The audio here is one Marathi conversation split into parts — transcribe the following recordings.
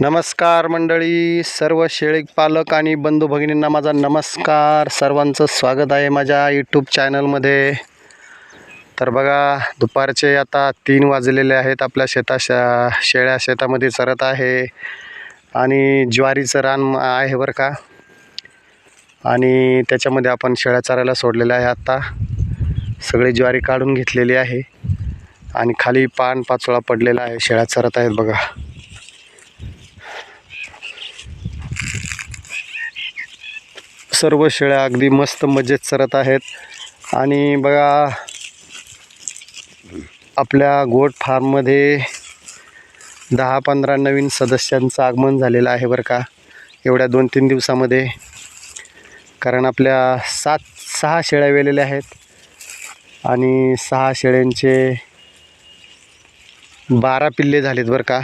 नमस्कार मंडळी सर्व शेळी पालक आणि बंधू भगिनींना माझा नमस्कार. सर्वांचं स्वागत आहे माझ्या यूट्यूब चॅनलमध्ये तर बघा दुपारचे आता तीन वाजलेले आहेत. आपल्या शेता शा शेळ्या शेतामध्ये चरत आहे. आणि ज्वारीचं रान आहे बरं का. आणि त्याच्यामध्ये आपण शेळ्या चरायला सोडलेल्या आहे आत्ता सगळी ज्वारी काढून घेतलेली आहे. आणि खाली पान पाचोळा पडलेला आहे. शेळ्या चरत आहेत बघा. सर्व शेळ्या अगदी मस्त मजेत चरत आहेत. आणि बघा आपल्या गोट फार्ममध्ये दहा पंधरा नवीन सदस्यांचं आगमन झालेलं आहे बरं का एवढ्या दोन तीन दिवसामध्ये. कारण आपल्या सात सहा शेळ्या वेलेल्या आहेत. आणि सहा शेळ्यांचे बारा पिल्ले झालेत बरं का.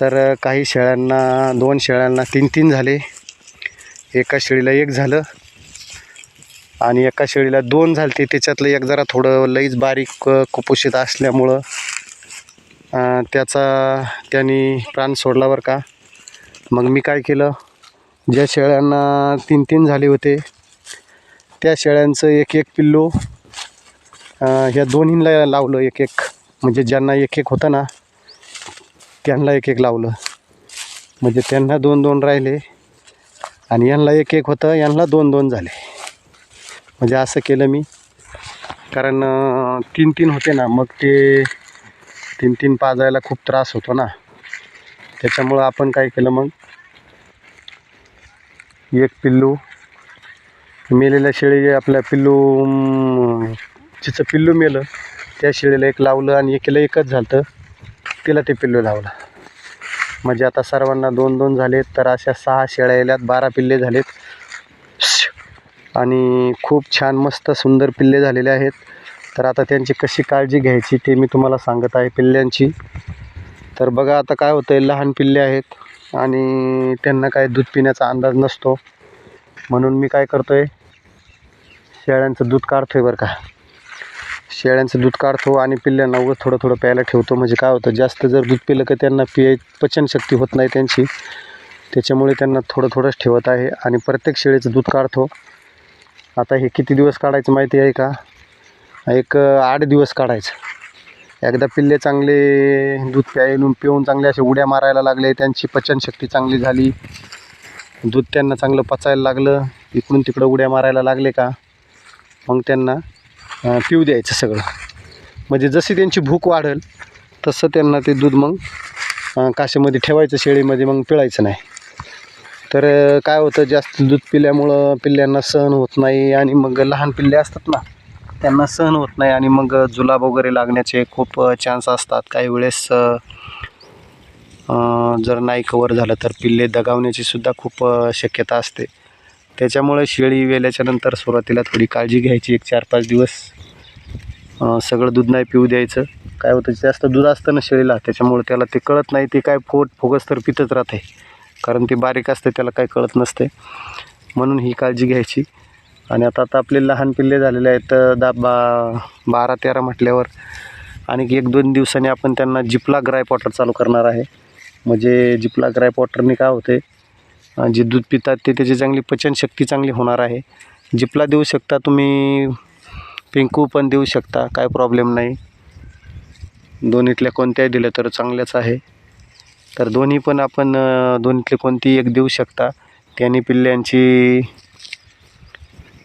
तर काही शेळ्यांना दोन शेळ्यांना तीन तीन झाले. एका शेळीला एक झालं आणि एका शेळीला दोन झालते. त्याच्यातलं एक जरा थोडं लईच बारीक कुपोषित असल्यामुळं त्याचा त्यांनी प्राण सोडला बरं का. मग मी काय केलं ज्या शेळ्यांना तीन तीन झाले होते त्या शेळ्यांचं एक एक पिल्लू ह्या दोन्हीला लावलं एक एक म्हणजे ज्यांना एक एक होतं ना त्यांना एक एक लावलं. म्हणजे त्यांना दोन दोन राहिले. आणि यांना एक एक होतं यांना दोन दोन झाले. म्हणजे असं केलं मी. कारण तीन तीन होते ना मग ते तीन तीन पाजायला खूप त्रास होतो ना. त्याच्यामुळं आपण काय केलं मग? एक पिल्लू मेलेल्या शेळी आपल्या पिल्लू जिचं पिल्लू मेलं त्या शेळीला एक लावलं आणि एकीला एकच झालं तिला ते पिल्लू लावलं. म्हणजे आता सर्वांना दोन दोन झालेत तर अशा सहा शेळ्या येल्यात बारा पिल्ले झालेत. आणि खूप छान मस्त सुंदर पिल्ले झालेले आहेत. तर आता त्यांची कशी काळजी घ्यायची ते मी तुम्हाला सांगत आहे पिल्ल्यांची. तर बघा आता काय होतं आहे लहान पिल्ले आहेत आणि त्यांना काय दूध पिण्याचा अंदाज नसतो. म्हणून मी काय करतो आहे शेळ्यांचं दूध काढतो आहे बरं का. शेळ्यांचं दूध काढतो आणि पिल्ल्यांना उगत थोडं थोडं प्यायला ठेवतो. म्हणजे काय होतं जास्त जर दूध पिलं की त्यांना पिय पचनशक्ती होत नाही त्यांची. त्याच्यामुळे त्यांना थोडं थोडंच ठेवत आहे. आणि प्रत्येक शेळीचं दूध काढतो. आता हे किती दिवस काढायचं माहिती आहे का? एक आठ दिवस काढायचं. एकदा पिल्ले चांगले दूध प्यायलून पिऊन चांगले असे उड्या मारायला लागले त्यांची पचनशक्ती चांगली झाली. दूध त्यांना चांगलं पचायला लागलं. इकडून तिकडं उड्या मारायला लागले का? मग त्यांना पिऊ द्यायचं सगळं. म्हणजे जशी त्यांची भूक वाढेल तसं त्यांना ते दूध मग काशामध्ये ठेवायचं शेळीमध्ये मग पिळायचं नाही. तर काय होतं जास्त दूध पिल्यामुळं पिल्ल्यांना सहन होत नाही आणि मग लहान पिल्ले असतात ना त्यांना सहन होत नाही आणि मग जुलाब वगैरे लागण्याचे खूप चान्स असतात. काही वेळेस जर नाही कवर झालं तर पिल्ले दगावण्याची सुद्धा खूप शक्यता असते. त्याच्यामुळे शेळी वेल्याच्या नंतर सुरुवातीला थोडी काळजी घ्यायची एक चार पाच दिवस. सगळं दूध नाही पिऊ द्यायचं. काय होतं जास्त दूध असतं ना शेळीला त्याच्यामुळे त्याला ते कळत नाही ते काय फोट फुगस तर पितच राहते कारण ते बारीक असते त्याला काय कळत नसते म्हणून ही काळजी घ्यायची. आणि आता आता आपले लहान पिल्ले झालेले आहेत दा बा बारा तेरा म्हटल्यावर. आणि एक दोन दिवसांनी आपण त्यांना जिपला ग्राय वॉटर चालू करणार आहे. म्हणजे जिपला ग्राय वॉटरने काय होते जे दूध पितात ते त्याची चांगली पचनशक्ती चांगली होणार आहे. जिपला देऊ शकता तुम्ही पिंकू पण देऊ शकता काय प्रॉब्लेम नाही. दोन्हीतल्या कोणत्याही दिल्या तर चांगल्याच आहे. तर दोन्ही पण आपण दोन्हीतले कोणतीही एक देऊ शकता. त्याने पिल्ल्यांची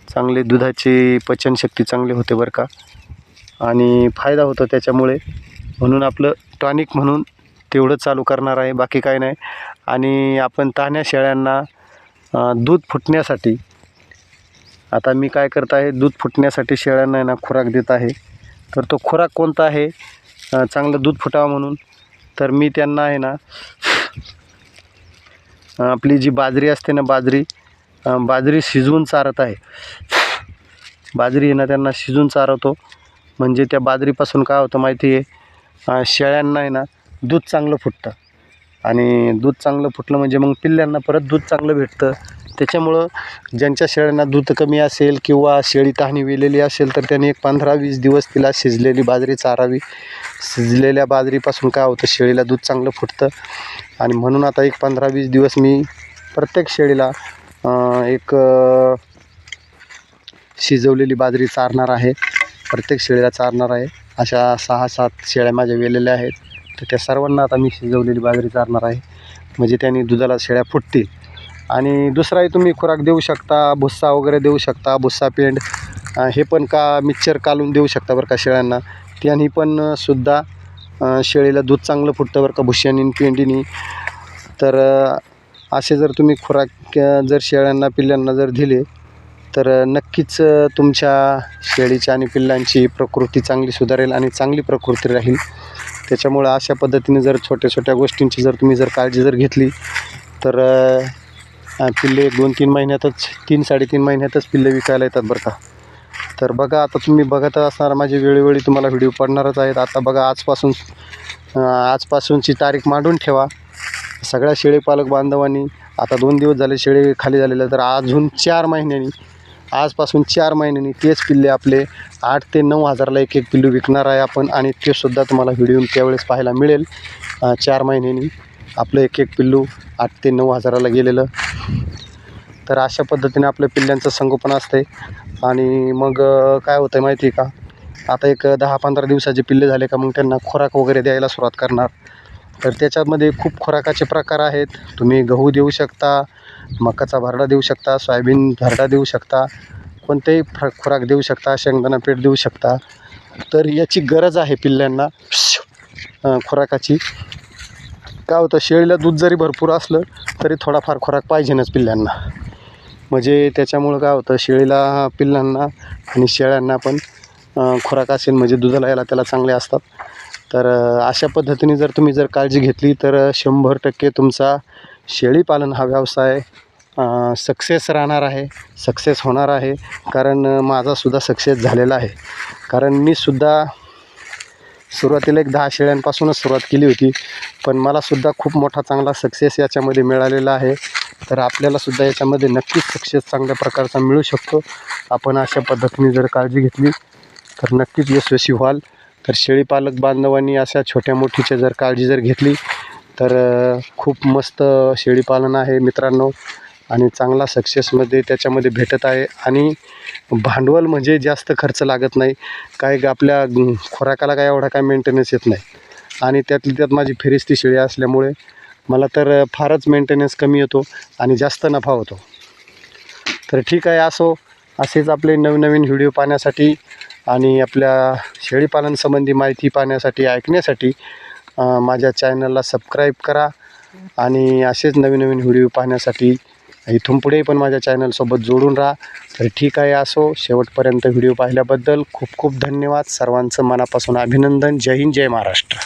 चांगले दुधाची पचनशक्ती चांगली होते बरं का. आणि फायदा होतो त्याच्यामुळे. म्हणून आपलं टॉनिक म्हणून तेवढं चालू करणार आहे बाकी काय नाही. आणि आपण तान्या शेळ्यांना दूध फुटण्यासाठी आता मी काय करत आहे दूध फुटण्यासाठी शेळ्यांना आहे ना खुराक देत आहे. तर तो खुराक कोणता आहे? चांगलं दूध फुटावं म्हणून. तर मी त्यांना आहे ना आपली जी बाजरी असते ना बाजरी बाजरी शिजवून चारत आहे. बाजरी आहे ना त्यांना शिजवून चारवतो. म्हणजे त्या बाजरीपासून काय होतं माहिती आहे? शेळ्यांना आहे ना दूध चांगलं फुटतं. आणि दूध चांगलं फुटलं म्हणजे मग पिल्ल्यांना परत दूध चांगलं भेटतं. त्याच्यामुळं ज्यांच्या शेळ्यांना दूध कमी असेल किंवा शेळी तहानी वेलेली असेल तर त्यांनी एक पंधरा वीस दिवस तिला शिजलेली बाजरी चारावी. शिजलेल्या बाजरीपासून काय होतं शेळीला दूध चांगलं फुटतं. आणि म्हणून आता एक पंधरा वीस दिवस मी प्रत्येक शेळीला एक शिजवलेली बाजरी चारणार आहे. प्रत्येक शेळीला चारणार आहे. अशा सहा सात शेळ्या माझ्या वेलेल्या आहेत. तर त्या सर्वांना आता मी शिजवलेली बाजरी चारणार आहे. म्हणजे त्यांनी दुधाला शेळ्या फुटतील. आणि दुसराही तुम्ही खुराक देऊ शकता भुस्सा वगैरे देऊ शकता भुस्सा पेंड हे पण का मिक्सर कालून देऊ शकता बरं का शेळ्यांना. त्यांनी पण सुद्धा शेळीला दूध चांगलं फुटतं बरं का भुश्यानी आणि पेंडीनी. तर असे जर तुम्ही खुराक जर शेळ्यांना पिल्ल्यांना जर दिले तर नक्कीच तुमच्या शेळीच्या आणि पिल्लांची प्रकृती चांगली सुधारेल आणि चांगली प्रकृती राहील. त्याच्यामुळं अशा पद्धतीने जर छोट्या छोट्या गोष्टींची जर तुम्ही जर काळजी जर घेतली तर पिल्ले एक दोन तीन महिन्यातच तीन साडेतीन महिन्यातच पिल्ले विकायला येतात बरं का. तर बघा आता तुम्ही बघत असणार माझे वेळोवेळी तुम्हाला व्हिडिओ पडणारच आहेत. आता बघा आजपासून आजपासूनची तारीख मांडून ठेवा. सगळ्या शेळीपालक बांधवांनी आता दोन दिवस झाले शेळी खाली झालेलं तर अजून चार महिन्यांनी आजपासून चार महिन्यांनी तेच पिल्ले आपले आठ ते नऊ हजारला एक एक पिल्लू विकणार आहे आपण आणि ते सुद्धा तुम्हाला व्हिडिओ त्यावेळेस पाहायला मिळेल. चार महिन्यांनी आपलं एक एक पिल्लू आठ ते नऊ हजाराला गेलेलं. तर अशा पद्धतीने आपल्या पिल्ल्यांचं संगोपन असते आणि मग काय होतं आहे माहिती आहे का? आता एक दहा पंधरा दिवसाचे पिल्ले झाले का मग त्यांना खुराक वगैरे द्यायला सुरुवात करणार. तर त्याच्यामध्ये खूप खोराकाचे प्रकार आहेत. तुम्ही गहू देऊ शकता मकाचा भरडा देऊ शकता सोयाबीन भरडा देऊ शकता कोणतेही फ्र खुराक देऊ शकता शेंगदाणा पेठ देऊ शकता. तर याची गरज आहे पिल्ल्यांना. खुराकाची. काय होतं शेळीला दूध जरी भरपूर असलं तरी थोडाफार खुराक पाहिजेनच पिल्ल्यांना. म्हणजे त्याच्यामुळं काय होतं शेळीला पिल्लांना आणि शेळ्यांना पण खुराक असेल म्हणजे दुधाला याला त्याला चांगले असतात. तर अशा पद्धतीने जर तुम्ही जर काळजी घेतली तर शंभर टक्के तुमचा शेळीपालन हा व्यवसाय सक्सेस राहणार आहे सक्सेस होणार आहे. कारण माझासुद्धा सक्सेस झालेला आहे. कारण मी सुद्धा सुरुवातीला एक दहा शेळ्यांपासूनच सुरुवात केली होती. पण मलासुद्धा खूप मोठा चांगला सक्सेस याच्यामध्ये मिळालेला आहे. तर आपल्यालासुद्धा याच्यामध्ये नक्कीच सक्सेस चांगल्या प्रकारचा मिळू शकतो. आपण अशा पद्धतीने जर काळजी घेतली तर नक्कीच यशस्वी व्हाल. तर शेळीपालक बांधवांनी अशा छोट्या मोठीच्या जर काळजी जर घेतली तर खूप मस्त शेळीपालन आहे मित्रांनो आणि चांगला सक्सेसमध्ये त्याच्यामध्ये भेटत आहे आणि भांडवल म्हणजे जास्त खर्च लागत नाही. काय आपल्या खोराकाला खुराकाला काय एवढा काय मेंटेनन्स येत नाही. आणि त्यातली त्यात माझी फिरिस्ती शेळी असल्यामुळे मला तर फारच मेंटेनन्स कमी येतो आणि जास्त नफा होतो. तर ठीक आहे असो असेच आपले नवनवीन व्हिडिओ पाहण्यासाठी आणि आपल्या शेळीपालनसंबंधी माहिती पाहण्यासाठी ऐकण्यासाठी माझ्या चॅनलला सबस्क्राईब करा आणि असेच नवीन नवीन व्हिडिओ पाहण्यासाठी इथून पुढे पण माझ्या चॅनलसोबत जोडून राहा. तर ठीक आहे असो. शेवटपर्यंत व्हिडिओ पाहिल्याबद्दल खूप खूप धन्यवाद. सर्वांचं मनापासून अभिनंदन. जय हिंद जय महाराष्ट्र.